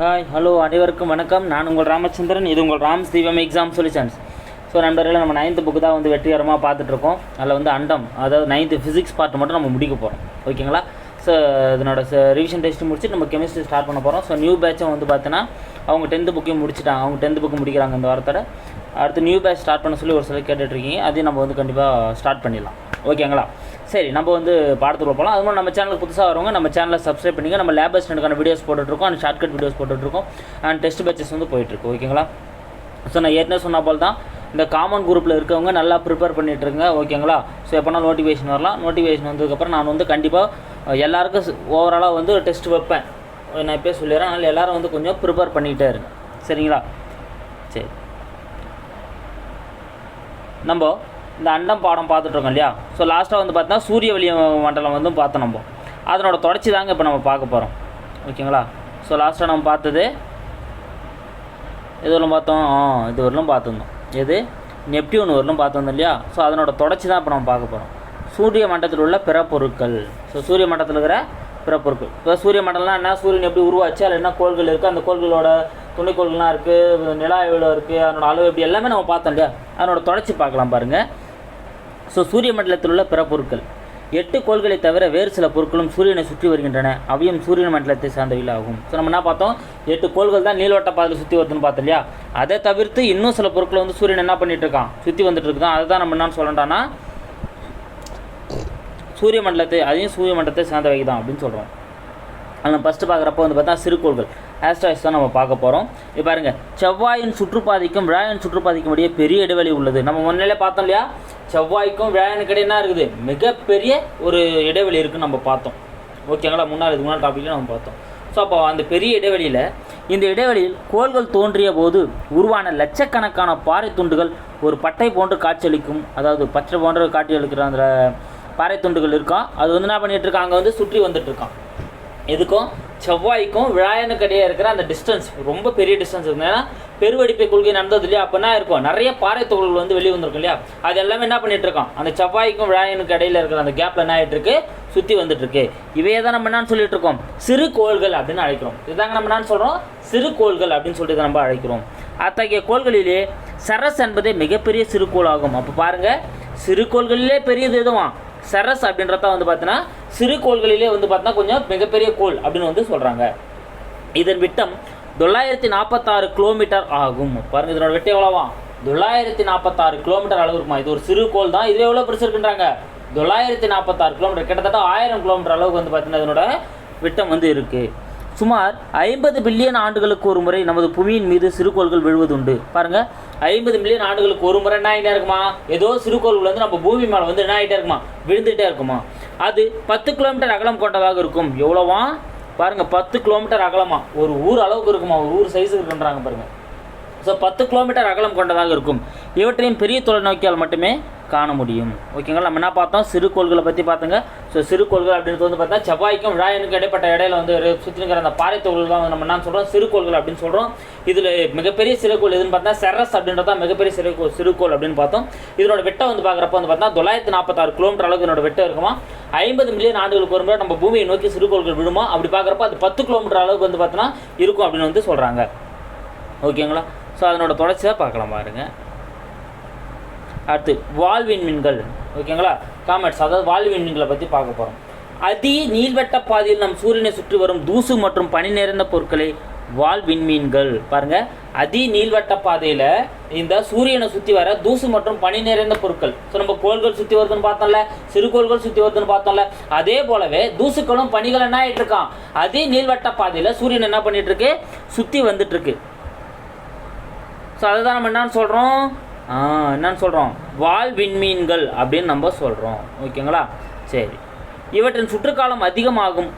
Hi hello அனைவருக்கும் வணக்கம். நான் உங்கள் ராமச்சந்திரன். இது உங்கள் ராம் தீபம் எக்ஸாம் சொல்யூஷன்ஸ் ஸோ நண்பர்களே நம்ம நைன்த்து புக்கு தான் வந்து வெற்றிகரமாக பார்த்துட்ருக்கோம். அதில் வந்து அண்டம் அதாவது நைன்த்து ஃபிசிக்ஸ் பார்ட் மட்டும் நம்ம முடிக்க போகிறோம் ஓகேங்களா? ஸோ இதனோட ரிவிஷன் டெஸ்ட் முடிச்சுட்டு நம்ம கெமிஸ்ட்ரி ஸ்டார்ட் பண்ண போகிறோம் ஸோ நியூ பேட்சும் வந்து பார்த்தீங்கன்னா அவங்க டென்த்து புக்கையும் முடிச்சிட்டாங்க. அவங்க டென்த்து புக்கு முடிக்கிறாங்க இந்த வாரத்தோட. அடுத்து நியூ பேட்ச் ஸ்டார்ட் பண்ண சொல்லி ஒரு சிலர் கேட்டுட்ருக்கீங்க. அதையும் நம்ம வந்து கண்டிப்பாக ஸ்டார்ட் பண்ணிடலாம். ஓகேங்களா சரி நம்ம வந்து பாடத்துக்குள்ள போகலாம் அது மாதிரி நம்ம சேனலுக்கு புதுசாக வரவங்க நம்ம சேனலை சப்ஸ்கிரைப் பண்ணிங்க நம்ம லேப் அசிஸ்டன்ட்கான வீடியோஸ் போட்டுட்ருக்கோம் அண்ட் ஷார்ட்கட் வீடியோஸ் போட்டுட்ருக்கோம் அண்ட் டெஸ்ட் பேச்சஸ் வந்து போயிட்டுருக்கு ஓகேங்களா ஸோ நான் ஏற்கனவே சொன்ன போல் தான் இந்த காமன் குரூப்பில் இருக்கவங்க நல்லா ப்ரிப்பேர் பண்ணிகிட்ருங்க ஓகேங்களா ஸோ எப்போனா நோட்டிஃபிகேஷன் வரலாம். நோட்டிஃபிகேஷன் வந்ததுக்கப்புறம் நான் வந்து கண்டிப்பாக எல்லாருக்கும் ஓவராலாக வந்து டெஸ்ட் வைப்பேன். நான் இப்போ சொல்லிடுறேன். அதனால் எல்லோரும் வந்து கொஞ்சம் ப்ரிப்பேர் பண்ணிகிட்டே இருங்க. சரிங்களா? சரி. நம்ம இந்த அண்டம் பாடம் பார்த்துட்ருக்கோம் இல்லையா? ஸோ லாஸ்ட்டாக வந்து பார்த்தோன்னா சூரிய வெளி மண்டலம் வந்து பார்த்தோம் நம்ம. அதனோட தொடர்ச்சி தாங்க இப்போ நம்ம பார்க்க போகிறோம் ஓகேங்களா? ஸோ லாஸ்ட்டாக நம்ம பார்த்தது இது வரலும் பார்த்தோம். ஆ இது வரலும் பார்த்துருந்தோம். எது? நெப்டியூன் வரலும் பார்த்துருந்தோம் இல்லையா? ஸோ அதனோட தொடர்ச்சி தான் இப்போ நம்ம பார்க்க போகிறோம் சூரிய மண்டலத்தில் உள்ள பிற பொருட்கள் ஸோ சூரிய மண்டலத்தில் இருக்கிற பிற பொருட்கள் இப்போ சூரிய மண்டலம்னா என்ன? சூரியன் எப்படி உருவாச்சு? அதில் என்ன கோள்கள் இருக்குது அந்த கோள்களோட துணைக்கோள்கள்லாம் இருக்குது நிலா எவ்வளோ இருக்குது அதனோட அளவு எப்படி? எல்லாமே நம்ம பார்த்தோம் இல்லையா? அதனோட தொடர்ச்சி பார்க்கலாம் பாருங்கள் ஸோ சூரிய மண்டலத்தில் உள்ள பிற பொருட்கள். எட்டு கோள்களை தவிர வேறு சில பொருட்களும் சூரியனை சுற்றி வருகின்றன. அவையும் சூரிய மண்டலத்தை சார்ந்தவையில் ஆகும் ஸோ நம்ம என்ன பார்த்தோம்? எட்டு கோள்கள் தான் நீள்வட்ட பாதையில் சுற்றி வருதுன்னு பார்த்தோம் இல்லையா? அதை தவிர்த்து இன்னும் சில பொருட்களை வந்து சூரியன் என்ன பண்ணிட்டு இருக்கான்? சுற்றி வந்துட்டு இருக்கான் அதை தான் நம்ம என்னன்னு சொல்கிறோம்டானா சூரிய மண்டலத்தை அதையும் சூரிய மண்டலத்தை சார்ந்தவை தான் அப்படின்னு சொல்கிறோம் அதில் ஃபஸ்ட்டு பார்க்குறப்ப வந்து பார்த்தா சிறுகோள்கள் ஆஸ்ட்ராய்ஸ் தான் நம்ம பார்க்க போகிறோம் இப்போ பாருங்கள் செவ்வாயின் சுற்றுப்பாதைக்கும் விழாயின் சுற்றுப்பாதைக்கும் இடையே பெரிய இடைவெளி உள்ளது. நம்ம முன்னிலே பார்த்தோம் இல்லையா? செவ்வாய்க்கும் விழாயனுக்கு இடையே என்ன இருக்குது? மிகப்பெரிய ஒரு இடைவெளி இருக்குன்னு நம்ம பார்த்தோம். ஓகேங்களா முன்னாள் இதுக்கு முன்னாள் டாப்பிக்கில் நம்ம பார்த்தோம். ஸோ அப்போ அந்த பெரிய இடைவெளியில் இந்த இடைவெளியில் கோள்கள் தோன்றிய போது உருவான லட்சக்கணக்கான பாறை துண்டுகள் ஒரு பட்டை போன்று காட்சியளிக்கும். அதாவது பச்சை போன்ற காட்சியளிக்கிற அந்த பாறை துண்டுகள் இருக்கான் அது வந்து என்ன பண்ணிகிட்ருக்கான் அங்கே வந்து சுற்றி வந்துட்டுருக்கான் எதுக்கும்? செவ்வாய்க்கும் விழாயனுக்கு இடையே இருக்கிற அந்த டிஸ்டன்ஸ் ரொம்ப பெரிய டிஸ்டன்ஸ் இருக்கும். ஏன்னா பெருவெடிப்பை கொள்கை நடந்தது இல்லையா? அப்போ இருக்கும். நிறைய பாறை துகள்கள் வந்து வெளியே வந்திருக்கும் இல்லையா? அது எல்லாமே என்ன பண்ணிட்டு இருக்கோம்? அந்த செவ்வாய்க்கும் விழாயனுக்கு இடையில இருக்கிற அந்த கேப்ல என்ன ஆயிட்டு இருக்கு? சுற்றி வந்துட்டு இருக்கு. இவையே தான் நம்ம என்னன்னு சொல்லிட்டு இருக்கோம். சிறு கோள்கள் அப்படின்னு அழைக்கிறோம். இதுதாங்க நம்ம என்னன்னு சொல்றோம்? சிறு கோள்கள் அப்படின்னு சொல்லிட்டு நம்ம அழைக்கிறோம். அத்தகைய கோள்களிலே சரஸ் என்பதே மிகப்பெரிய சிறுகோள் ஆகும் அப்போ பாருங்க. சிறுகோள்களிலே பெரியது எதுவும் சரஸ் அப்படின்றத வந்து பார்த்தீங்கன்னா சிறு கோள்களிலே வந்து பார்த்தீங்கன்னா கொஞ்சம் மிகப்பெரிய கோள் அப்படின்னு வந்து சொல்கிறாங்க இதன் விட்டம் தொள்ளாயிரத்தி நாற்பத்தாறு கிலோமீட்டர் ஆகும். பாருங்கள் இதனோட விட்டம் எவ்வளோவா? தொள்ளாயிரத்தி நாற்பத்தாறு கிலோமீட்டர் அளவு இருக்குமா? இது ஒரு சிறு கோள் தான் இதுவே எவ்வளோ பெருசு இருக்குன்றாங்க? தொள்ளாயிரத்தி நாற்பத்தாறு கிலோமீட்டர். கிட்டத்தட்ட ஆயிரம் கிலோமீட்டர் அளவுக்கு வந்து பார்த்தீங்கன்னா இதனோட விட்டம் வந்து இருக்குது சுமார் ஐம்பது பில்லியன் ஆண்டுகளுக்கு ஒரு முறை நமது புவியின் மீது சிறுகோள்கள் விழுவதுண்டு. பாருங்க ஐம்பது மில்லியன் ஆண்டுகளுக்கு ஒரு முறை என்ன ஆகிட்டே இருக்குமா? ஏதோ சிறுகோள்கள் வந்து நம்ம பூமி மேலே வந்து என்ன ஆகிட்டே இருக்குமா? விழுந்துகிட்டே இருக்குமா? அது பத்து கிலோமீட்டர் அகலம் கொண்டதாக இருக்கும். எவ்வளோவா? பாருங்க பத்து கிலோமீட்டர் அகலமா. ஒரு ஊர் அளவுக்கு இருக்குமா? ஒரு ஊர் சைஸுக்கு இருக்குன்றாங்க பாருங்க. ஸோ பத்து கிலோமீட்டர் அகலம் கொண்டதாக இருக்கும். இவற்றையும் பெரிய தொலைநோக்கியால் மட்டுமே காண முடியும். ஓகேங்களா நம்ம என்ன பார்த்தோம்? சிறுகோள்களை பற்றி பார்த்துங்க. ஸோ சிறுகோள்கள் அப்படின்றது வந்து பார்த்தா செவ்வாய்க்கும் விழாயனுக்கு இடைப்பட்ட இடையில வந்து சுற்றி இருக்கிற அந்த பாறை தொழில் தான் நம்ம என்ன சொல்கிறோம் சிறுகோள்கள் அப்படின்னு சொல்கிறோம் இதில் மிகப்பெரிய சிறுகோள் எதுன்னு பார்த்தா செரஸ் அப்படின்றது தான் மிகப்பெரிய சிறுகோள் சிறுகோள் அப்படின்னு பார்த்தோம். இதனோட வெட்டம் வந்து பார்க்குறப்ப வந்து பார்த்தா தொள்ளாயிரத்தி நாற்பத்தாறு கிலோமீட்டர் அளவுக்கு இதனோட வெட்டம் இருக்குமா? ஐம்பது மில்லியன் ஆண்டுகளுக்கு ஒரு முறை நம்ம பூமியை நோக்கி சிறுகோள்கள் விழுமா? அப்படி பார்க்குறப்ப அது பத்து கிலோமீட்டர் அளவுக்கு வந்து பார்த்தோன்னா இருக்கும் அப்படின்னு வந்து சொல்கிறாங்க ஓகேங்களா ஸோ அதனோட தொடர்ச்சியாக பார்க்கலாம் பாருங்க. அடுத்து வால்வின் மீன்கள். ஓகேங்களா காமெட்ஸ் அதாவது வால்வின் மீன்களை பற்றி பார்க்க போகிறோம் அதி நீள்வட்ட பாதையில் நம் சூரியனை சுற்றி வரும் தூசு மற்றும் பனி நிறைந்த பொருட்களை வால் விண்மீன்கள் பாருங்க. அதி நீள்வட்ட பாதையில் இந்த சூரியனை சுற்றி வர தூசு மற்றும் பனி நிறைந்த பொருட்கள். ஸோ நம்ம கோள்கள் சுற்றி வருதுன்னு பார்த்தோம்ல. சிறுகோள்கள் சுற்றி வருதுன்னு பார்த்தோம்ல. அதே போலவே தூசுக்களும் பனிகள் என்ன ஆகிட்டு இருக்கான் அதே நீள்வட்ட பாதையில் சூரியன் என்ன பண்ணிட்டு இருக்கு? சுற்றி வந்துட்டு இருக்கு. ஸோ அதை தான் நம்ம என்னன்னு சொல்கிறோம் என்னன்னு சொல்கிறோம் வால் விண்மீன்கள் அப்படின்னு நம்ம சொல்கிறோம் ஓகேங்களா? சரி. இவற்றின் சுற்றுக்காலம் அதிகமாகும்.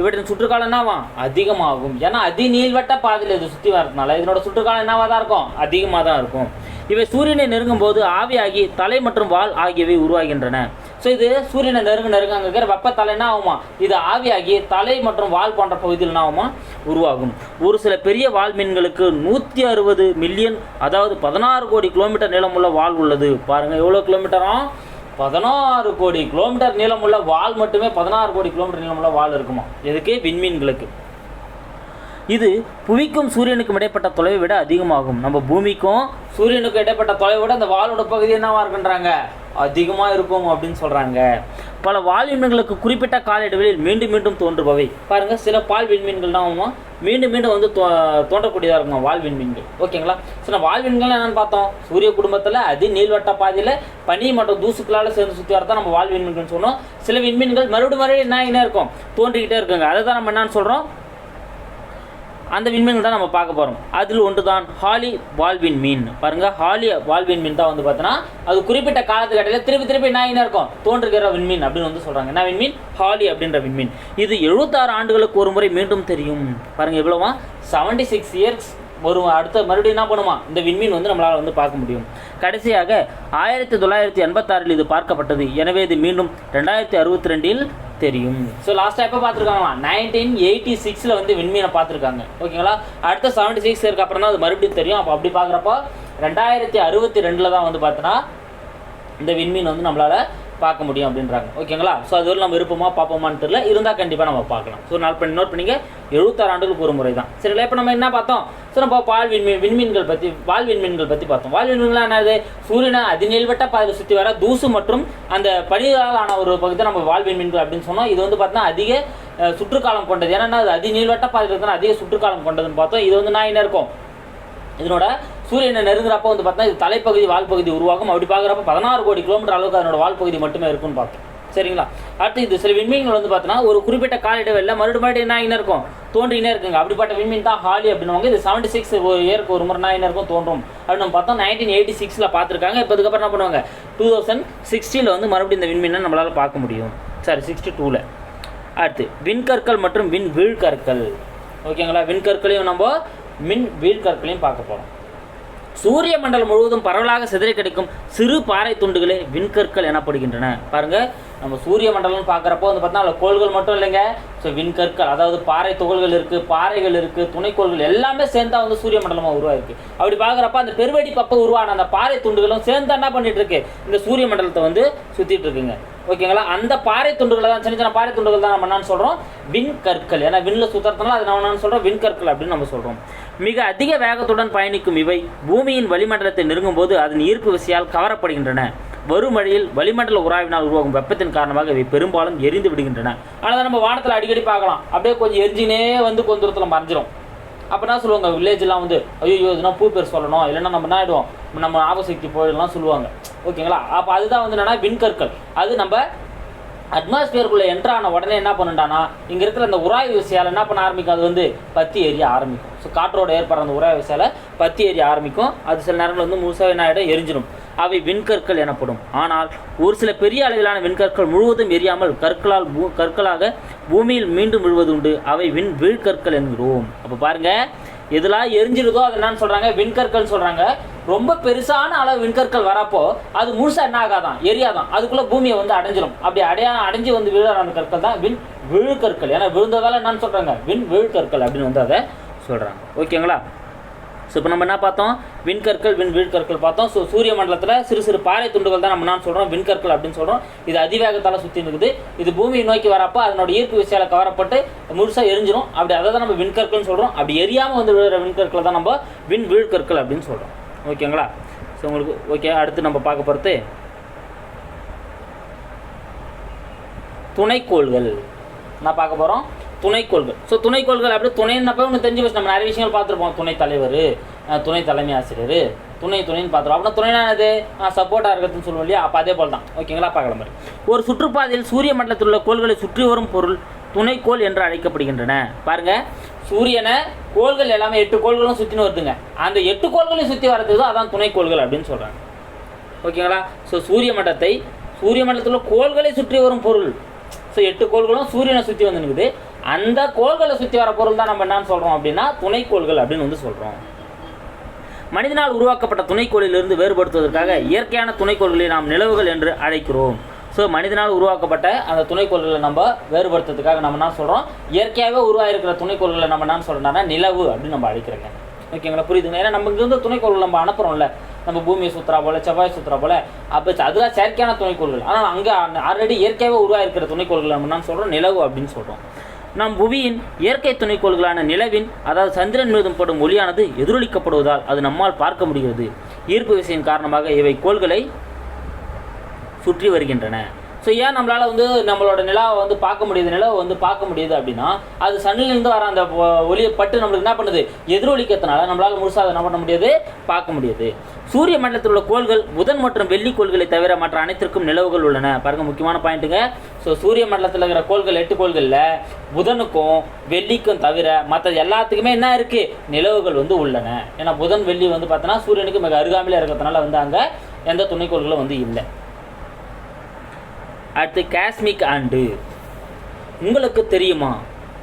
இவற்றின் சுற்றுக்காலம் என்னவா? அதிகமாகும். ஏன்னா அதி நீள்வட்ட பாதையில் இது சுற்றி வரதுனால இதனோட சுற்றுக்காலம் என்னவாக தான் இருக்கும்? அதிகமாக தான் இருக்கும். இவை சூரியனை நெருங்கும் போது ஆவியாகி தலை மற்றும் வால் ஆகியவை உருவாகின்றன. ஸோ இது சூரியனை நெருங்க நெருங்க அங்கே இருக்கிற வெப்பத்தலை ஆகுமா? இது ஆவியாகி தலை மற்றும் வால் போன்ற பகுதியில் என்ன ஆகுமா? உருவாகும். ஒரு சில பெரிய வால் மீன்களுக்கு நூற்றி அறுபது மில்லியன் அதாவது பதினாறு கோடி கிலோமீட்டர் நீளமுள்ள வால் உள்ளது. பாருங்கள் எவ்வளோ கிலோமீட்டரும் பதினாறு கோடி கிலோமீட்டர் நீளமுள்ள வால் மட்டுமே பதினாறு கோடி கிலோமீட்டர் நீளமுள்ள வால் இருக்குமா? எதுக்கு? விண்மீன்களுக்கு. இது புவிக்கும் சூரியனுக்கும் இடைப்பட்ட தொலைவை விட அதிகமாகும். நம்ம பூமிக்கும் சூரியனுக்கும் இடைப்பட்ட தொலைவை விட அந்த வாலோட பகுதி என்னவா இருக்குன்றாங்க? அதிகமாக இருக்கும் அப்படின்னு சொல்கிறாங்க பல வால் விண்மீன்களுக்கு குறிப்பிட்ட கால இடைவெளியில் மீண்டும் மீண்டும் தோன்றுபவை. பாருங்கள் சில பால் விண்மீன்கள் தான் மீண்டும் மீண்டும் வந்து தோ தோன்றக்கூடியதாக இருக்கும்? வால் விண்மீன்கள். ஓகேங்களா? சில வால் விண்கள் என்னென்னு பார்த்தோம். சூரிய குடும்பத்தில் அதி நீள்வட்ட பாதையில் பனி மற்றும் தூசுக்களால் சேர்ந்து சுற்றி வரதான் நம்ம வால் விண்மீன்கள்னு சொன்னோம் சில விண்மீன்கள் மறுபடியும் மறுபடியும் என்ன என்ன இருக்கும்? தோன்றிக்கிட்டே இருக்குங்க. அதை தான் நம்ம என்னன்னு சொல்கிறோம் அந்த விண்மீன்கள் தான் நம்ம பார்க்க போகிறோம் அதில் ஒன்று தான் ஹாலி வால்வின் மீன். பாருங்கள் ஹாலி வால்வின் மீன் தான் வந்து பார்த்தோன்னா அது குறிப்பிட்ட காலத்துக்கட்டையில திருப்பி திருப்பி என்ன என்ன இருக்கும். தோன்றுகிற விண்மீன் அப்படின்னு வந்து சொல்கிறாங்க என்ன விண்மீன்? ஹாலி அப்படின்ற விண்மீன். இது எழுபத்தாறு ஆண்டுகளுக்கு ஒரு முறை மீண்டும் தெரியும். பாருங்கள் எவ்வளோவா? செவன்டி சிக்ஸ் இயர்ஸ் ஒரு அடுத்த மறுபடியும் என்ன பண்ணுமா? இந்த விண்மீன் வந்து நம்மளால் வந்து பார்க்க முடியும். கடைசியாக ஆயிரத்தி தொள்ளாயிரத்தி எண்பத்தாறில் இது பார்க்கப்பட்டது. எனவே இது மீண்டும் ரெண்டாயிரத்தி அறுபத்தி ரெண்டில் தெரியும். ஸோ லாஸ்ட்டாக எப்போ பார்த்துருக்காங்களா நைன்டீன் எயிட்டி சிக்ஸில் வந்து விண்மீனை பார்த்துருக்காங்க. ஓகேங்களா? அடுத்த செவன்டி சிக்ஸ் இருக்கு அப்புறம் தான் அது மறுபடியும் தெரியும். அப்போ அப்படி பார்க்குறப்போ ரெண்டாயிரத்தி அறுபத்தி ரெண்டில் தான் வந்து பார்த்தோன்னா இந்த விண்மீன் வந்து நம்மளால் பார்க்க முடியும் அப்படின்றாங்க. ஓகேங்களா? ஸோ அது ஒரு நம்ம விருப்பமாக பார்ப்போமான்னு தெரியல. இருந்தால் கண்டிப்பாக நம்ம பார்க்கலாம். ஸோ நாள் பண்ணி நோட் பண்ணிங்க எழுபத்தாறு ஆண்டுகளுக்கு ஒரு முறை தான். சரிங்களா? இப்போ நம்ம என்ன பார்த்தோம்? ஸோ நம்ம பால் விண்மீன் விண்மீன்கள் பற்றி வால் விண்மீன்கள் பற்றி பார்த்தோம். வால் விண்மீன்கள் என்னது? சூரியனை அதிநீள்வட்ட பாதையை சுற்றி வர தூசு மற்றும் அந்த பனியால் ஆன ஒரு பகுதி நம்ம வால் விண்மீன்கள் அப்படின்னு சொன்னோம். இது வந்து பார்த்தீங்கன்னா அதிக சுற்றுக்காலம் கொண்டது. ஏன்னா அது அதிநீள்வட்ட பாதையில் இருக்குன்னா அதிக சுற்றுக்காலம் கொண்டதுன்னு பார்த்தோம். இது வந்து நான் என்ன இருக்கும்? இதனோட சூரியனை நெருங்குறப்போ வந்து பார்த்தா இது தலைப்பகுதி வால் பகுதி உருவாகும். அப்படி பார்க்குறப்ப பதினாறு கோடி கிலோமீட்டர் அளவுக்கு அதனோட வால் பகுதி மட்டுமே இருக்கும்னு பார்த்தோம். சரிங்களா? அடுத்து இது சில விண்மீன்கள் வந்து பார்த்தோன்னா ஒரு குறிப்பிட்ட கால இடைவெளியில் மறுபடியும் மறுபடியும் என்ன ஆகினா இருக்கும்? தோன்றினே இருக்குங்க. அப்படிப்பட்ட விண்மீன் தான் ஹாலி அப்படின்னுவாங்க. இது செவன்டி சிக்ஸ் ஒரு இயருக்கு ஒரு முறை என்ன இருக்கும் தோன்றும். அப்படின்னு நம்ம பார்த்தோம் நைன்டீன் எயிட்டி சிக்ஸில் பார்த்துருக்காங்க. இப்போ அதுக்கப்புறம் என்ன பண்ணுவாங்க? டூ தௌசண்ட் சிக்ஸ்டியில் வந்து மறுபடியும் இந்த விண்மீனை நம்மளால் பார்க்க முடியும். சாரி சிக்ஸ்டி டூவில் அடுத்து விண்கற்கள் மற்றும் விண் வீழ்கற்கள். ஓகேங்களா? விண்கற்களையும் நம்ம மின் வீழ்கற்களையும் பார்க்க போகிறோம் சூரிய மண்டலம் முழுவதும் பரவலாக சிதறி கிடைக்கும் சிறு பாறை துண்டுகளே விண்கற்கள் எனப்படுகின்றன. பாருங்கள் நம்ம சூரிய மண்டலம்னு பார்க்குறப்போ வந்து பார்த்தீங்கன்னா அதில் கோள்கள் மட்டும் இல்லைங்க. ஸோ விண்கற்கள் அதாவது பாறை துகள்கள் இருக்குது பாறைகள் இருக்குது துணைக்கோள்கள் எல்லாமே சேர்ந்தா வந்து சூரிய மண்டலமாக உருவாயிருக்கு. அப்படி பார்க்குறப்ப அந்த பெருவெடி பப்ப உருவான அந்த பாறை துண்டுகளும் சேர்ந்து என்ன பண்ணிட்டு இருக்கு இந்த சூரிய மண்டலத்தை வந்து சுற்றிட்டு இருக்குங்க ஓகேங்களா? அந்த பாறை துண்டுகளை தான் சின்ன சின்ன பாறை துண்டுகள் தான் நம்ம என்னன்னு சொல்கிறோம் விண்கற்கள். ஏன்னா விண்ணில் சுற்றுறதுனால அது நம்ம என்னன்னு சொல்கிறோம் விண்கற்கள் அப்படின்னு நம்ம சொல்கிறோம் மிக அதிக வேகத்துடன் பயணிக்கும் இவை பூமியின் வளிமண்டலத்தை நெருங்கும் போது அதன் ஈர்ப்பு விசையால் கவரப்படுகின்றன. வரும் வழியில் வளிமண்டல உராய்வினால் உருவாகும் வெப்பத்தின் காரணமாக இவை பெரும்பாலும் எரிந்து விடுகின்றன. ஆனால் நம்ம வானத்தில் அடிக்கடி பார்க்கலாம். அப்படியே கொஞ்சம் எரிஞ்சினே வந்து கொஞ்ச தூரத்தில் மறைஞ்சிரும். அப்போ என்ன சொல்லுவாங்க? வில்லேஜ்லாம் வந்து ஐயோ இதுனா பூ பேர் சொல்லணும். இல்லைன்னா நம்ம என்ன ஆகிடுவோம் நம்ம ஆபசக்தி போயிடலாம் சொல்லுவாங்க. ஓகேங்களா? அப்போ அதுதான் வந்து என்னென்னா விண்கற்கள். அது நம்ம அட்மாஸ்பியருக்குள்ளே என்ட்ரான உடனே என்ன பண்ணுண்டானா இங்கே இருக்கிற அந்த உராய் விசையால் என்ன பண்ண ஆரம்பிக்கும்? அது வந்து பத்தி எரிய ஆரம்பிக்கும். ஸோ காற்றோட ஏற்படுற அந்த உராய் விசையால் பத்தி எரிய ஆரம்பிக்கும். அது சில நேரங்கள் வந்து முழுசாக என்ன ஆகிடும் எரிஞ்சிடும் அவை விண்கற்கள் எனப்படும். ஆனால் ஒரு சில பெரிய அளவிலான விண்கற்கள் முழுவதும் எரியாமல் கற்களால் கற்களாக பூமியில் மீண்டும் விழுவது உண்டு அவை விண் வீழ்கற்கள் என்கிறோம். அப்போ பாருங்க எதெல்லாம் எரிஞ்சிருதோ அது என்னன்னு சொல்றாங்க? விண்கற்கள் சொல்றாங்க. ரொம்ப பெருசான அளவு விண்கற்கள் வரப்போ அது முழுசா என்ன ஆகாதான்? எரியாதான். அதுக்குள்ள பூமியை வந்து அடைஞ்சிரும். அப்படி அடையா அடைஞ்சு வந்து விழுற அந்த கற்கள் தான் விண் விழுக்கற்கள் ஏன்னா விழுந்ததால என்னன்னு சொல்றாங்க? விண் விழுக்கற்கள் அப்படின்னு வந்து அதை சொல்றாங்க. ஓகேங்களா? ஸோ இப்போ நம்ம என்ன பார்த்தோம்? விண்கற்கள் விண் வீழ்கற்கள் பார்த்தோம். ஸோ சூரிய மண்டலத்தில் சிறு சிறு பாறை துண்டுகள் தான் நம்ம என்ன சொல்கிறோம் விண்கற்கள் அப்படின்னு சொல்கிறோம் இது அதிவேகத்தால் சுற்றி இருக்குது இது பூமியை நோக்கி வரப்போ அதனோட ஈர்ப்பு விசையால் கவரப்பட்டு முழுசாக எரிஞ்சிரும். அப்படி அதை தான் நம்ம விண்கற்கள்னு சொல்கிறோம் அப்படி எரியாமல் வந்து விழுற விண்கற்களை தான் நம்ம விண் வீழ்கற்கள் அப்படின்னு சொல்கிறோம் ஓகேங்களா? ஸோ உங்களுக்கு ஓகே அடுத்து நம்ம பார்க்க போகிறது துணைக்கோள்கள். என்ன பார்க்க போகிறோம் துணைக்கோள்கள். ஸோ துணைக்கோள்கள் அப்படி துணைன்னப்ப ஒன்று தெரிஞ்சு வச்சு நம்ம நிறைய விஷயங்கள் பார்த்துருப்போம். துணை தலைவர் துணை தலைமை ஆசிரியர் துணை துணைன்னு பார்த்துருவோம் அப்படின்னா துணைனானது சப்போர்ட்டாக இருக்கிறதுன்னு சொல்லுவோம் இல்லையா? அப்போ அதே போல் தான் ஓகேங்களா பார்க்கலாம் மாதிரி ஒரு சுற்றுப்பாதையில் சூரிய மண்டலத்தில் உள்ள கோள்களை சுற்றி வரும் பொருள் துணைக்கோள் என்று அழைக்கப்படுகின்றன. பாருங்க. சூரியனை கோள்கள் எல்லாமே எட்டு கோள்களும் சுற்றின்னு வருதுங்க. அந்த எட்டு கோள்களையும் சுற்றி வரதுக்கு தான் அதான் துணைக்கோள்கள் அப்படின்னு சொல்கிறாங்க ஓகேங்களா ஸோ சூரிய மண்டலத்தை சூரிய மண்டலத்தில் உள்ள கோள்களை சுற்றி வரும் பொருள். ஸோ எட்டு கோள்களும் சூரியனை சுற்றி வந்து நிற்குது அந்த கோள்களை சுற்றி வர பொருள் தான் நம்ம என்னன்னு சொல்கிறோம் அப்படின்னா துணைக்கோள்கள் அப்படின்னு வந்து சொல்கிறோம் மனிதனால் உருவாக்கப்பட்ட துணைக்கோளிலிருந்து வேறுபடுத்துவதற்காக இயற்கையான துணைக்கோள்களை நாம் நிலவுகள் என்று அழைக்கிறோம். ஸோ மனிதனால் உருவாக்கப்பட்ட அந்த துணைக்கோள்களை நம்ம வேறுபடுத்துறதுக்காக நம்ம என்ன சொல்கிறோம் இயற்கையாகவே உருவாகிருக்கிற துணைக்கோள்களை நம்ம என்ன சொல்கிறோம்னா நிலவு அப்படின்னு நம்ம அழைக்கிறோங்க. ஓகேங்களா புரியுதுங்க ஏன்னா நமக்கு இருந்து துணைக்கோள்கள் நம்ம அனுப்புகிறோம்ல நம்ம பூமியை சுற்றுறா போல செவ்வாய் சுற்றுறா போல. அப்போ அதெல்லாம் செயற்கையான துணைக்கோள்கள். ஆனால் அங்கே ஆல்ரெடி இயற்கையாகவே உருவாயிருக்கிற துணைக்கோள்களை நம்ம என்ன சொல்கிறோம் நிலவு அப்படின்னு சொல்கிறோம் நம் புவியின் இயற்கை துணைக்கோள்களான நிலவின் அதாவது சந்திரன் மீதும் படும் ஒளியானது எதிரொலிக்கப்படுவதால் அது நம்மால் பார்க்க முடிகிறது. ஈர்ப்பு விசையின் காரணமாக இவை கோள்களை சுற்றி வருகின்றன. ஸோ ஏன் நம்மளால் வந்து நம்மளோட நிலாவை வந்து பார்க்க முடியுது? நிலவை வந்து பார்க்க முடியுது அப்படின்னா அது சன்னிலிருந்து வர அந்த ஒளியை பட்டு நம்மளுக்கு என்ன பண்ணுது? எதிரொலிக்கிறதுனால நம்மளால் முழுசாக அதை என்ன பண்ண முடியாது? பார்க்க முடியுது. சூரிய மண்டலத்தில் உள்ள கோள்கள் புதன் மற்றும் வெள்ளி கோள்களை தவிர மற்ற அனைத்திற்கும் நிலவுகள் உள்ளன. பாருங்க முக்கியமான பாயிண்ட்டுங்க. ஸோ சூரிய மண்டலத்தில் இருக்கிற கோள்கள் எட்டு கோள்களில் புதனுக்கும் வெள்ளிக்கும் தவிர மற்ற எல்லாத்துக்குமே என்ன இருக்குது நிலவுகள் வந்து உள்ளன. ஏன்னா புதன் வெள்ளி வந்து பார்த்தோன்னா சூரியனுக்கு மிக அருகாமையில் இருக்கிறதுனால வந்து அங்கே எந்த துணைக்கோள்களும் வந்து இல்லை. அடுத்து காஸ்மிக் ஆண்டு. உங்களுக்கு தெரியுமா?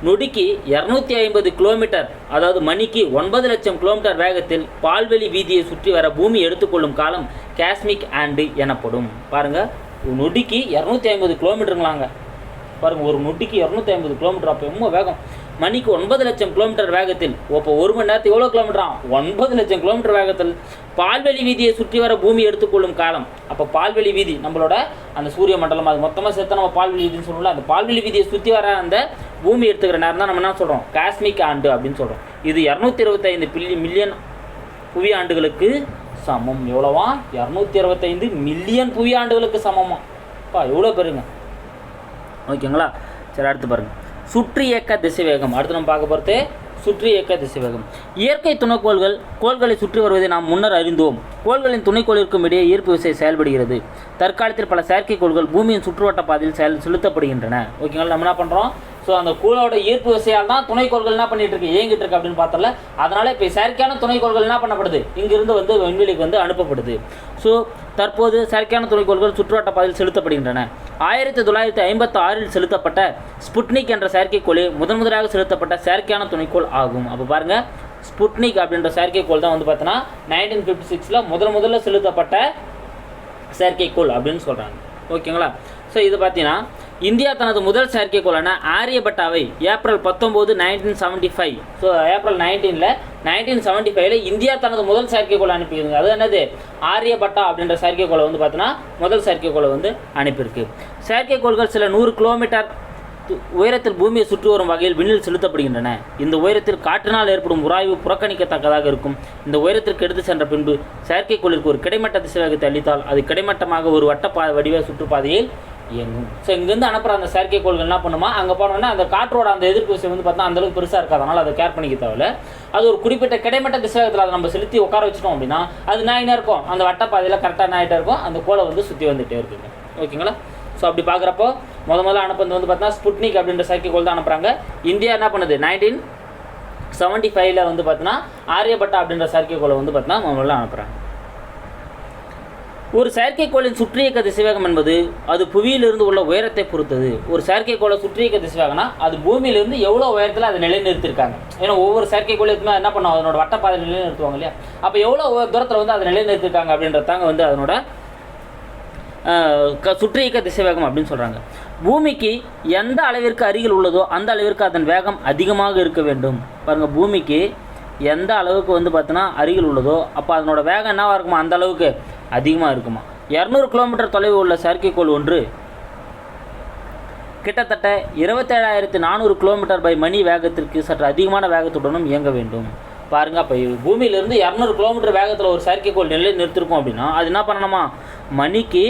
நொடிக்கு இரநூத்தி ஐம்பது கிலோமீட்டர் அதாவது மணிக்கு ஒன்பது லட்சம் கிலோமீட்டர் வேகத்தில் பால்வெளி வீதியை சுற்றி வர பூமி எடுத்துக்கொள்ளும் காலம் காஸ்மிக் ஆண்டு எனப்படும். பாருங்கள் நொடிக்கு இரநூத்தி ஐம்பது கிலோமீட்டருங்களாங்க. பாருங்கள் ஒரு நொடிக்கு இரநூத்தி ஐம்பது கிலோமீட்டர் அப்போ ரொம்ப வேகம்? மணிக்கு ஒன்பது லட்சம் கிலோமீட்டர் வேகத்தில். இப்போ ஒரு மணி நேரத்துக்கு எவ்வளோ கிலோமீட்டராம் ஒன்பது லட்சம் கிலோமீட்டர் வேகத்தில் பால்வெளி வீதியை சுற்றி வர பூமி எடுத்துக்கொள்ளும் காலம். அப்போ பால்வெளி வீதி நம்மளோட அந்த சூரிய மண்டலம் அது மொத்தமாக சேர்த்து நம்ம பால்வெளி வீதின்னு சொல்லுவோம்ல அந்த பால்வெளி வீதியை சுற்றி வர அந்த பூமி எடுத்துக்கிற நேரம் தான் நம்ம என்ன சொல்கிறோம் காஸ்மிக் ஆண்டு அப்படின்னு சொல்கிறோம் இது இரநூத்தி இருபத்தைந்து பில்லி மில்லியன் புவி ஆண்டுகளுக்கு சமம். எவ்வளோவா? இரநூத்தி இருபத்தைந்து மில்லியன் புவி ஆண்டுகளுக்கு சமமா. அப்பா எவ்வளோ பெருங்க? ஓகேங்களா? சரி அடுத்து பாருங்கள் சுற்றி இயக்க திசைவேகம். அடுத்து நம்ம பார்க்க போகிறது சுற்றி இயக்க திசைவேகம். இயற்கை துணைக்கோள்கள் கோள்களை சுற்றி வருவதை நாம் முன்னர் அறிந்தோம். கோள்களின் துணைக்கோளிற்கும் இடையே ஈர்ப்பு விசை செயல்படுகிறது. தற்காலத்தில் பல செயற்கைக்கோள்கள் பூமியின் சுற்றுவட்ட பாதையில் செயல் செலுத்தப்படுகின்றன. ஓகேங்களா நம்ம என்ன பண்ணுறோம் ஸோ அந்த கூலோட ஈர்ப்பு விசையால் தான் துணைக்கோள்கள் என்ன பண்ணிட்டு இருக்கு? இயங்கிட்டு இருக்கு அப்படின்னு பார்த்தல அதனால இப்போ செயற்கையான துணைக்கோள்கள் என்ன பண்ணப்படுது? இங்கிருந்து வந்து விண்வெளிக்கு வந்து அனுப்பப்படுது. ஸோ தற்போது செயற்கையான துணைக்கோள்கள் சுற்றுவட்ட பாதையில் செலுத்தப்படுகின்றன. ஆயிரத்தி தொள்ளாயிரத்தி ஐம்பத்தி ஆறில் செலுத்தப்பட்ட ஸ்புட்னிக் என்ற செயற்கைக்கோளே முதன் முதலாக செலுத்தப்பட்ட செயற்கையான துணைக்கோள் ஆகும். அப்போ பாருங்க ஸ்புட்னிக் அப்படின்ற செயற்கைக்கோள் தான் வந்து பார்த்தோன்னா நைன்டீன் ஃபிஃப்டி சிக்ஸில் முதல் முதல்ல செலுத்தப்பட்ட செயற்கைக்கோள் அப்படின்னு சொல்கிறாங்க ஓகேங்களா? ஸோ இது பார்த்தீங்கன்னா இந்தியா தனது முதல் செயற்கைக்கோளான ஆரியபட்டாவை ஏப்ரல் பத்தொம்போது nineteen seventy five so April நைன்டீனில் நைன்டீன் செவன்ட்டி ஃபைவ்ல இந்தியா தனது முதல் செயற்கைக்கோளை அனுப்பியிருக்கு. அது என்னது? ஆரியபட்டா அப்படின்ற செயற்கைக்கோளை வந்து பார்த்தீங்கன்னா முதல் செயற்கைக்கோளை வந்து அனுப்பியிருக்கு. செயற்கைக்கோள்கள் சில நூறு கிலோமீட்டர் து- உயரத்தில் பூமியை சுற்றி வரும் வகையில் விண்ணில் செலுத்தப்படுகின்றன. இந்த உயரத்தில் காற்றினால் ஏற்படும் உராய்வு புறக்கணிக்கத்தக்கதாக இருக்கும். இந்த உயரத்திற்கு எடுத்து சென்ற பின்பு செயற்கைக்கோளிற்கு ஒரு கிடைமட்ட திசைவேகத்தை அளித்தால் அது கிடைமட்டமாக ஒரு வட்ட பா வடிவ சுற்றுப்பாதையில் இயங்கும் ஸோ இங்கேருந்து அனுப்புகிற அந்த செயற்கைக்கோள்கள் என்ன பண்ணுமா? அங்கே போனோன்னா அந்த காற்றோட அந்த எதிர்ப்பு விசை வந்து பார்த்தா அந்த அளவுக்கு பெருசாக இருக்காது. அதனால் அதை கேர் பண்ணிக்க தேவையில்ல. அது ஒரு குறிப்பிட்ட கிடைமட்ட திசகத்தில் அதை நம்ம செலுத்தி உட்கார வச்சிட்டோம் அப்படின்னா அது நாயினா இருக்கும்? அந்த வட்டப்பாதையில் கரெக்டாக நாயிட்டா இருக்கும்? அந்த கோலை வந்து சுற்றி வந்துட்டே இருக்குங்க. ஓகேங்களா ஸோ அப்படி பார்க்குறப்போ முத முதல்ல அனுப்புறது வந்து பார்த்தீங்கன்னா ஸ்புட்னிக் அப்படின்ற செயற்கைக்கோள் தான் அனுப்புகிறாங்க இந்தியா என்ன பண்ணுது? நைன்டீன் செவன்ட்டி ஃபைவ்ல வந்து பார்த்தீங்கன்னா ஆரியபட்டா அப்படின்ற செயற்கைக்கோளை வந்து பார்த்தீங்கன்னா முதல்ல அனுப்புகிறாங்க ஒரு செயற்கைக்கோளின் சுற்றியக்க திசைவேகம் என்பது அது புவியிலிருந்து உள்ள உயரத்தை பொறுத்தது. ஒரு செயற்கைக்கோளை சுற்றியக்க திசைவேகம்னா அது பூமியிலிருந்து எவ்வளோ உயரத்தில் அதை நிலைநிறுத்திருக்காங்க. ஏன்னா ஒவ்வொரு செயற்கைக்கோளையுமே என்ன பண்ணுவோம் அதனோட வட்டப்பாதை நிலைநிறுத்துவாங்க இல்லையா? அப்போ எவ்வளோ தூரத்தில் வந்து அதை நிலைநிறுத்திருக்காங்க அப்படின்றதாங்க வந்து அதனோட க- சுற்றியக்க திசைவேகம் அப்படின்னு சொல்கிறாங்க பூமிக்கு எந்த அளவிற்கு அருகில் உள்ளதோ அந்த அளவிற்கு அதன் வேகம் அதிகமாக இருக்க வேண்டும். பாருங்கள் பூமிக்கு எந்த அளவுக்கு வந்து பார்த்தோன்னா அருகில் உள்ளதோ அப்போ அதனோட வேகம் என்னவாக இருக்குமா அந்த அளவுக்கு அதிகமாக இருக்குமா? இரநூறு கிலோமீட்டர் தொலைவு உள்ள செயற்கைக்கோள் ஒன்று. கிட்டத்தட்ட இருபத்தேழாயிரத்து நானூறு கிலோமீட்டர் பை மணி வேகத்திற்கு சற்று அதிகமான வேகத்துடனும் இயங்க வேண்டும். பாருங்க அப்போ பூமியிலிருந்து இரநூறு கிலோமீட்டர் வேகத்தில் ஒரு செயற்கைக்கோள் நிலை நிறுத்திருக்கோம் அப்படின்னா அது என்ன பண்ணணுமா? மணிக்கு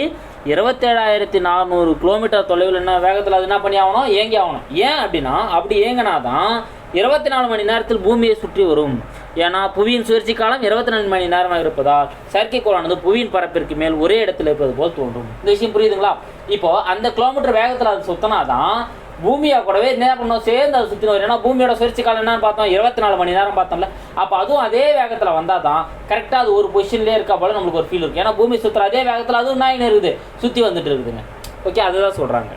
இருபத்தேழாயிரத்தி நானூறு கிலோமீட்டர் தொலைவில் என்ன வேகத்தில் அது என்ன பண்ணி ஆகணும்? இயங்கி ஆகணும். ஏன் அப்படின்னா அப்படி இயங்கினா தான் இருபத்தி நாலு மணி நேரத்தில் பூமியை சுற்றி வரும். ஏன்னா புவியின் சுழற்சி காலம் இருபத்தி நாலு மணி நேரமாக இருப்பதால் செயற்கைக்கோளானது புவியின் பரப்பிற்கு மேல் ஒரே இடத்தில் இருப்பது போல் தோன்றும். இந்த விஷயம் புரியுதுங்களா? இப்போ அந்த கிலோமீட்டர் வேகத்தில் அது சுத்தினா தான் பூமியா கூடவே என்ன பண்ணுவோம் சேர்ந்து அதை சுற்றின வரும் ஏன்னா பூமியோட சுழற்சி காலம் என்னன்னு பார்த்தோம். இருபத்தி நாலு மணி நேரம் பார்த்தோம்ல. அப்போ அதுவும் அதே வேகத்தில் வந்தால் தான் கரெக்டாக அது ஒரு பொசிஷன்லேயே இருக்கா போல நம்மளுக்கு ஒரு ஃபீல் இருக்கும் ஏன்னா பூமி சுற்றுற அதே வேகத்தில் அதுவும் நாயின் இருக்குது. சுற்றி வந்துட்டு இருக்குதுங்க. ஓகே அதுதான் சொல்கிறாங்க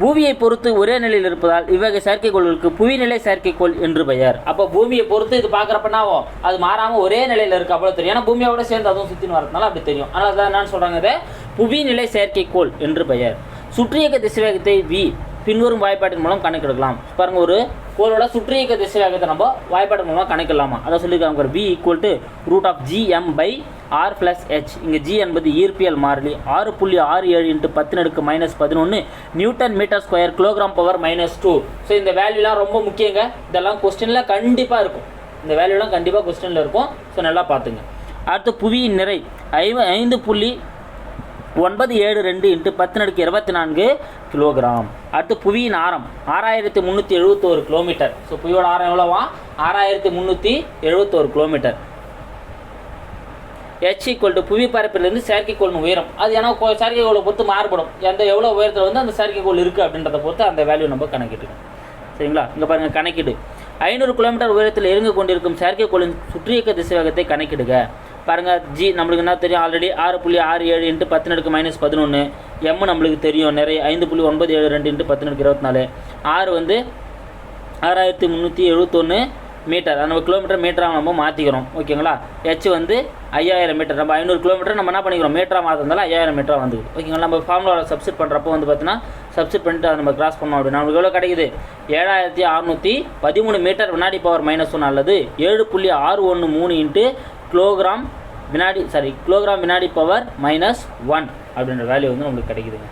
பூமியை பொறுத்து ஒரே நிலையில் இருப்பதால் இவ்வகை செயற்கைக்கோள்களுக்கு புவிநிலை செயற்கைக்கோள் என்று பெயர். அப்போ பூமியை பொறுத்து இது பார்க்குறப்பனாவோ அது மாறாமல் ஒரே நிலையில் இருக்கா. அவ்வளோ தெரியும். ஏன்னா பூமியோட சேர்ந்து அதுவும் சுற்றின்னு வரதுனால அப்படி தெரியும். ஆனால் அதான் என்னன்னு சொல்கிறாங்க இதை புவிநிலை செயற்கைக்கோள் என்று பெயர். சுற்றியக்க திசைவேகத்தை வி பின்வரும் வாய்ப்பாட்டின் மூலம் கணக்கெடுக்கலாம் பாருங்கள் ஒரு கோளோட சுற்றியக்க திசையாகத்தை நம்ம வாய்ப்பாடு மூலமாக கணக்கிடலாமா அதான் சொல்லியிருக்காங்க P equal to root of GM by R plus H இங்கே ஜி என்பது ஈர்ப்பியல் மாறிலி. ஆறு புள்ளி ஆறு ஏழு இன்ட்டு பத்து நடுக்கு மைனஸ் பதினொன்று newton metre square kilogram power minus two so இந்த வேல்யூலாம் ரொம்ப முக்கியங்க. இதெல்லாம் கொஸ்டினில் கண்டிப்பாக இருக்கும். இந்த வேல்யூலாம் கண்டிப்பாக கொஸ்டினில் இருக்கும். ஸோ நல்லா பார்த்துங்க. அடுத்து புவியின் நிறை ஐவ ஐந்து புள்ளி ஒன்பது ஏழு ரெண்டு இன்ட்டு பத்து நடுக்கு இருபத்தி நான்கு கிலோகிராம். அடுத்து புவியின் ஆரம் ஆறாயிரத்தி முந்நூற்றி எழுபத்தோரு கிலோமீட்டர். ஸோ புவியோட ஆரம் எவ்வளோவா? ஆறாயிரத்தி முந்நூற்றி எழுபத்தோரு கிலோமீட்டர். ஹெச் ஈக்குவல் டு புவி பரப்பிலிருந்து செயற்கைக்கோளின் உயரம். அது ஏன்னா செயற்கைக்கோளை பொறுத்து மாறுபடும். எந்த எவ்வளோ உயரத்தில் வந்து அந்த செயற்கைக்கோள் இருக்குது அப்படின்றத பொறுத்து அந்த வேல்யூ நம்ம கணக்கிட்டுக்கணும் சரிங்களா? இங்கே பாருங்கள் கணக்கீடு. ஐநூறு கிலோமீட்டர் உயரத்தில் இறங்கி கொண்டிருக்கும் செயற்கைக்கோளின் சுற்றியக்க திசைவேகத்தை கணக்கிடுக. பாருங்கள் ஜி நம்மளுக்கு என்ன தெரியும்? ஆல்ரெடி ஆறு புள்ளி ஆறு ஏழு இன்ட்டு பத்து நடுக்கு மைனஸ் பதினொன்று எம் நம்மளுக்கு தெரியும். நிறைய ஐந்து புள்ளி ஒன்பது ஏழு ரெண்டு இன்ட்டு பத்து நடுக்கு இருபத்தி நாலு. ஆறு வந்து ஆறாயிரத்தி முந்நூற்றி எழுபத்தொன்று மீட்டர் நம்ம கிலோமீட்டர் மீட்டராக நம்ம மாற்றிக்கிறோம் ஓகேங்களா ஹெச் வந்து ஐயாயிரம் மீட்டர் நம்ம ஐநூறு கிலோமீட்டர் நம்ம என்ன பண்ணிக்கிறோம்? மீட்டராக மாற்றிருந்தாலும் ஐயாயிரம் மீட்டராக வந்துக்குது. ஓகேங்களா நம்ம ஃபார்முலாவில் சப்ஸ்டிட் பண்ணுறப்போ வந்து பார்த்தீங்கன்னா சப்ஸ்டிட் பண்ணிட்டு அதை நம்ம கிராஸ் பண்ணோம் அப்படின்னா நமக்கு எவ்வளோ கிடைக்குது? ஏழாயிரத்தி அறநூற்றி பதிமூணு மீட்டர் வினாடி பவர் மைனஸ் ஒன்று அல்லது ஏழு புள்ளி ஆறு ஒன்று மூணு இன்ட்டு கிலோகிராம் வினாடி சாரி கிலோகிராம் வினாடி பவர் மைனஸ் ஒன் அப்படின்ற வேல்யூ வந்து நம்மளுக்கு கிடைக்குதுங்க.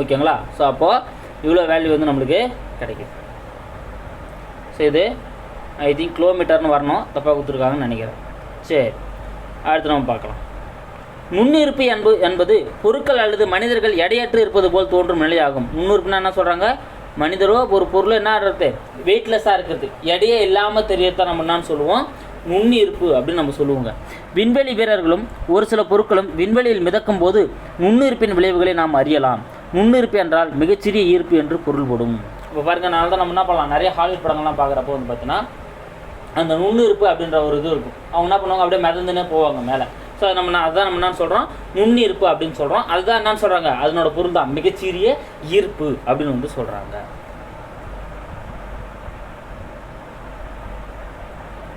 ஓகேங்களா ஸோ அப்போது இவ்வளோ வேல்யூ வந்து நம்மளுக்கு கிடைக்குது. ஸோ இது ஐ திங்க் கிலோமீட்டர்னு வரணும். தப்பாக கொடுத்துருக்காங்கன்னு நினைக்கிறேன். சரி அடுத்து நம்ம பார்க்கலாம். நுண்ணிருப்பு என்பது என்பது பொருட்கள் அல்லது மனிதர்கள் எடையற்று இருப்பது போல் தோன்றும் நிலையாகும். நுண்ணுறுப்புனா என்ன சொல்கிறாங்க மனிதரோ ஒரு பொருள் என்ன ஆடுறது? வெயிட்லெஸ்ஸாக இருக்கிறது. எடையே இல்லாமல் தெரியத்தான் நம்ம என்னன்னு சொல்லுவோம்? நுண்ணிருப்பு அப்படின்னு நம்ம சொல்லுவோங்க. விண்வெளி வீரர்களும் ஒரு சில பொருட்களும் விண்வெளியில் மிதக்கும் போது நுண்ணிருப்பின் விளைவுகளை நாம் அறியலாம். நுண்ணிருப்பு என்றால் மிகச்சிறிய ஈர்ப்பு என்று பொருள்படும் இப்போ பாருங்க அதனால தான் நம்ம என்ன பண்ணலாம்? நிறைய ஹாலிவுட் படங்கள்லாம் பார்க்குறப்போ வந்து பார்த்தீங்கன்னா அந்த நுண்ணிருப்பு அப்படின்ற ஒரு இது இருக்கும். அவங்க என்ன பண்ணுவாங்க? அப்படியே மிதந்துனே போவாங்க மேலே. ஸோ நம்ம அதுதான் நம்ம என்னன்னு சொல்கிறோம் நுண்ணிருப்பு அப்படின்னு சொல்கிறோம் அதுதான் என்னன்னு சொல்கிறாங்க அதனோட பொருள் தான். மிகச்சிறிய ஈர்ப்பு அப்படின்னு வந்து சொல்கிறாங்க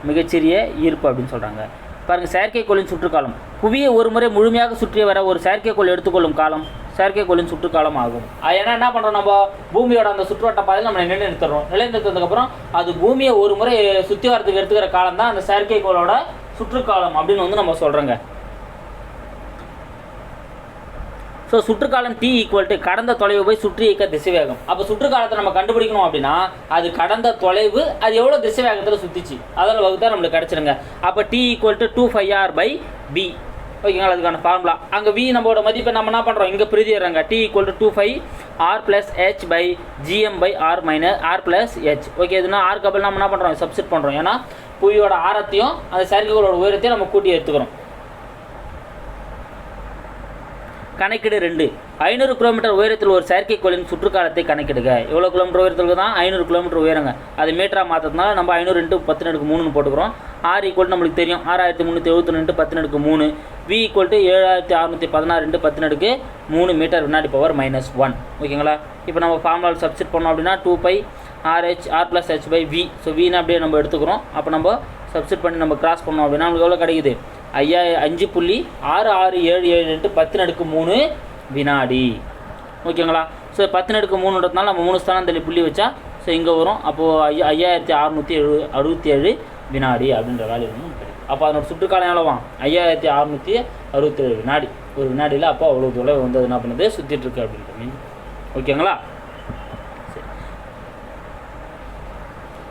மிகச்சிறிய ஈர்ப்பு அப்படின்னு சொல்கிறாங்க பாருங்கள் செயற்கைக்கோளின் சுற்றுக்காலம். புவியை ஒரு முறை முழுமையாக சுற்றி வர ஒரு செயற்கைக்கோள் எடுத்துக்கொள்ளும் காலம் செயற்கைக்கோளின் சுற்றுக்காலம் ஆகும். அது ஏன்னா என்ன பண்ணுறோம் நம்ம? பூமியோட அந்த சுற்றுவட்ட பாதையில் நம்ம நிலைநிறுத்துறோம். நிலைநிறுத்ததுக்கப்புறம் அது பூமியை ஒரு முறை சுற்றி வரதுக்கு எடுத்துக்கிற காலம் தான் அந்த செயற்கைக்கோளோட சுற்றுக்காலம் அப்படின்னு வந்து நம்ம சொல்கிறோங்க ஸோ சுற்றுக்காலம் டி ஈக்குவல் டு கடந்த தொலைவு போய் சுற்றி இயக்க திசைவேகம். அப்போ சுற்றுக்காலத்தை நம்ம கண்டுபிடிக்கணும் அப்படின்னா அது கடந்த தொலைவு அது எவ்வளோ திசைவேகத்தில் சுற்றிச்சு அதில் வகுத்தா நம்மளுக்கு கிடச்சிருங்க. அப்போ T equal to two five R by P ஓகேங்களா அதுக்கான ஃபார்முலா அங்கே வி நம்மளோட மதிப்பை நம்ம என்ன பண்ணுறோம் இங்கே பிரிதிடுறாங்க T equal to two five R plus H by GM by R minus R plus H okay இதுனா ஆர் கப்பல் நம்ம என்ன பண்ணுறோம் சப்ஸ்ட் பண்ணுறோம் ஏன்னா புவியோட ஆரத்தையும் அந்த செயற்கைகளோட உயரத்தையும் நம்ம கூட்டி எடுத்துக்கிறோம். கணக்கீடு ரெண்டு. ஐநூறு கிலோமீட்டர் உயரத்தில் ஒரு செயற்கைக்கோளின் சுற்றுக்காலத்தை கணக்கிடுங்க எவ்வளோ கிலோமீட்டர் உயரத்தில் தான் ஐநூறு கிலோமீட்டர் உயரங்க. அது மீட்டராக மாற்றதுனால நம்ம ஐநூறு ரெண்டு பத்து நடுக்கு மூணுன்னு போட்டுக்கிறோம். ஆர் ஈக்குவல் நம்மளுக்கு தெரியும். ஆறாயிரத்தி முந்நூற்றி எழுபத்தி ரெண்டு பத்து நடுக்கு மூணு. வி ஈக்குவல் டு ஏழாயிரத்தி அறுநூற்றி பதினாறு ரெண்டு பத்து நடுக்கு மூணு மீட்டர் வினாடி பவர் மைனஸ் ஒன் ஓகேங்களா? இப்போ நம்ம ஃபார்முலாவில் சப்ஸ்டிட் பண்ணோம் அப்படின்னா two pi RH R plus H by V so வின்னு அப்படியே நம்ம எடுத்துக்கிறோம். அப்போ நம்ம சப்ஸ்டிட் பண்ணி நம்ம கிராஸ் பண்ணோம் அப்படின்னா நம்மளுக்கு எவ்வளோ கிடைக்குது? ஐயா அஞ்சு புள்ளி ஆறு ஆறு ஏழு ஏழு எட்டு பத்து நடுக்கு மூணு வினாடி. ஓகேங்களா? ஸோ பத்து நடுக்கு மூணுன்றதுனால நம்ம மூணு ஸ்தானம் தள்ளி புள்ளி வச்சா ஸோ இங்கே வரும். அப்போது ஐயா ஐயாயிரத்தி அறுநூற்றி எழு அறுபத்தி ஏழு வினாடி அப்படின்ற வேல்யூ வந்து அப்போ அதனோட சுற்றுக்காலம் எவ்வளோவா ஐயாயிரத்தி அறுநூற்றி அறுபத்தேழு வினாடி. ஒரு வினாடியில் அப்போ அவ்வளோ தொலைவு வந்து என்ன பண்ணுது? சுற்றிட்டுருக்கு அப்படின்ற மீன் ஓகேங்களா? சரி.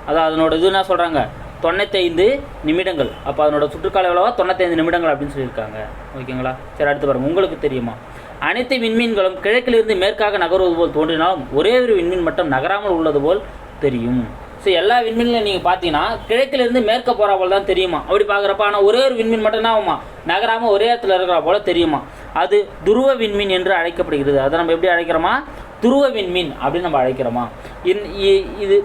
அதான் அதனோட இது என்ன சொல்கிறாங்க தொண்ணூத்தைந்து நிமிடங்கள். அப்போ அதனோட சுற்றுக்கால எவ்வளவா? தொண்ணூத்தைந்து நிமிடங்கள் அப்படின்னு சொல்லியிருக்காங்க. ஓகேங்களா? சரி அடுத்து பாருங்கள் உங்களுக்கு தெரியுமா? அனைத்து விண்மீன்களும் கிழக்கிலிருந்து மேற்காக நகர்வது போல் தோன்றினாலும் ஒரே ஒரு விண்மீன் மட்டும் நகராமல் உள்ளது போல் தெரியும். ஸோ எல்லா விண்மீன்களும் நீங்கள் பார்த்தீங்கன்னா கிழக்கிலிருந்து மேற்க போகிற போல் தான் தெரியுமா? அப்படி பார்க்குறப்ப ஆனால் ஒரே ஒரு விண்மீன் மட்டும் தான் ஆகுமா? நகராமல் ஒரே இடத்துல இருக்கிற போல் தெரியுமா? அது துருவ விண்மீன் என்று அழைக்கப்படுகிறது. அதை நம்ம எப்படி அழைக்கிறோமா? துருவ விண்மீன் அப்படின்னு நம்ம அழைக்கிறோமா? இன்- இ- இது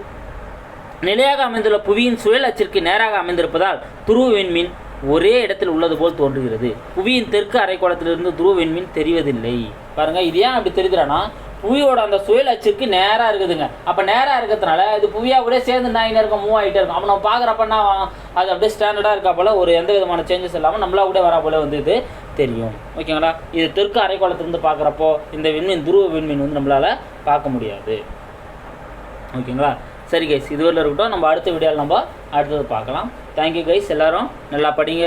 நிலையாக அமைந்துள்ள புவியின் சுழல் அச்சிற்கு நேராக அமைந்திருப்பதால் துருவ விண்மீன் ஒரே இடத்தில் உள்ளது போல் தோன்றுகிறது. புவியின் தெற்கு அரைக்கோளத்திலிருந்து துருவ விண்மீன் தெரிவதில்லை. பாருங்க இது ஏன் அப்படி தெரியுதுன்னா புவியோட அந்த சுயல் அச்சுக்கு நேராக இருக்குதுங்க. அப்போ நேராக இருக்கிறதுனால இது புவியாக கூட சேர்ந்து நாயினே இருக்கும் மூவ் ஆகிட்டே இருக்கும். அப்போ நம்ம பார்க்குறப்பன்னா அது அப்படியே ஸ்டாண்டர்டாக இருக்கா போல் ஒரு எந்த விதமான சேஞ்சஸ் இல்லாமல் நம்மளா கூட வரா போல வந்து இது தெரியும். ஓகேங்களா? இது தெற்கு அரைக்கோளத்திலிருந்து பார்க்குறப்போ இந்த விண்மீன் துருவ விண்மீன் வந்து நம்மளால் பார்க்க முடியாது. ஓகேங்களா? சரி கைஸ் இதுவரையில் இருக்கட்டும். நம்ம அடுத்த வீடியோவில் நம்ம அடுத்தது பார்க்கலாம். தேங்க்யூ கைஸ் எல்லோரும் நல்லா படிங்க.